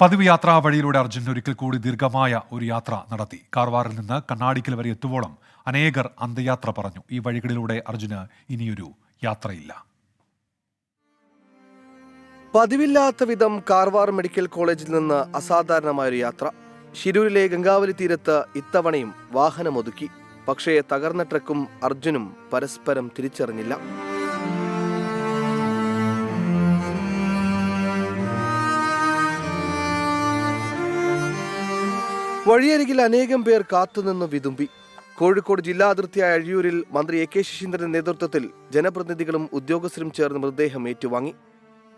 പതിവ് യാത്രാ വഴിയിലൂടെ അർജുൻ ഒരിക്കൽ കൂടി ദീർഘമായ ഒരു യാത്ര നടത്തി. കാർവാറിൽ നിന്ന് കണ്ണാടിക്കൽ വരെ എത്തുവോളം അനേകർ അന്ത്യയാത്ര പറഞ്ഞു. ഈ വഴികളിലൂടെ അർജുന് ഇനിയൊരു യാത്രയില്ല. പതിവില്ലാത്ത വിധം കാർവാർ മെഡിക്കൽ കോളേജിൽ നിന്ന് അസാധാരണമായൊരു യാത്ര. ശിരൂരിലെ ഗംഗാവലി തീരത്ത് ഇത്തവണയും വാഹനമൊതുക്കി. പക്ഷേ തകർന്ന ട്രക്കും അർജുനും പരസ്പരം തിരിച്ചറിഞ്ഞില്ല. വഴിയരികിൽ അനേകം പേർ കാത്തുനിന്ന് വിതുമ്പി. കോഴിക്കോട് ജില്ലാ അതിർത്തിയായ അഴിയൂരിൽ മന്ത്രി എ കെ ശശീന്ദ്രന്റെ നേതൃത്വത്തിൽ ജനപ്രതിനിധികളും ഉദ്യോഗസ്ഥരും ചേർന്ന് മൃതദേഹം ഏറ്റുവാങ്ങി.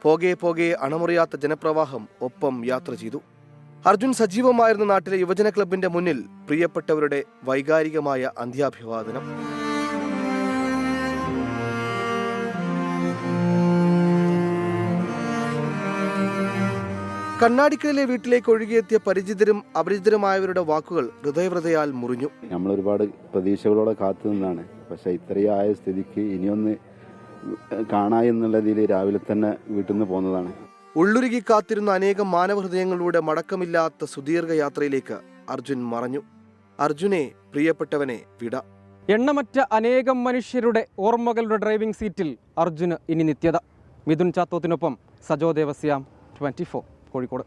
പോകെ പോകെ അണമുറിയാത്ത ജനപ്രവാഹം ഒപ്പം യാത്ര ചെയ്തു. അർജുൻ സജീവമായിരുന്ന നാട്ടിലെ യുവജന ക്ലബിന്റെ മുന്നിൽ പ്രിയപ്പെട്ടവരുടെ വൈകാരികമായ അന്ത്യാഭിവാദനം. കണ്ണാടിക്കലിലെ വീട്ടിലേക്ക് ഒഴുകിയെത്തിയ പരിചിതരും അപരിചിതരുമായവരുടെ വാക്കുകൾ ഹൃദയവൃതയാൽ മുറിഞ്ഞു. നമ്മൾ ഒരുപാട് പ്രതീക്ഷകളോടെ കാത്തു നിന്നാണ്. പക്ഷേ ഇത്രയും ആയ സ്ഥിതിക്ക് ഇനിയൊന്ന് കാണാ എന്നുള്ളതിൽ രാവിലെ തന്നെ വീട്ടിൽ നിന്ന് പോകുന്നതാണ്. ഉള്ളുരുകി കാത്തിരുന്ന അനേകം മാനവഹൃദയങ്ങളുടെ മടക്കമില്ലാത്ത സുദീർഘ യാത്രയിലേക്ക് അർജുൻ മറഞ്ഞു. അർജുനെ പ്രിയപ്പെട്ടവനെ വിട. എണ്ണമറ്റ അനേകം മനുഷ്യരുടെ ഓർമ്മകളുടെ ഡ്രൈവിംഗ് സീറ്റിൽ അർജുന് ഇനി നിത്യത. മിഥുൻ ചാത്തോത്തിനൊപ്പം സജോ ദേവസ്യാം ട്വന്റി ഫോർ. കോഴിക്കോട്.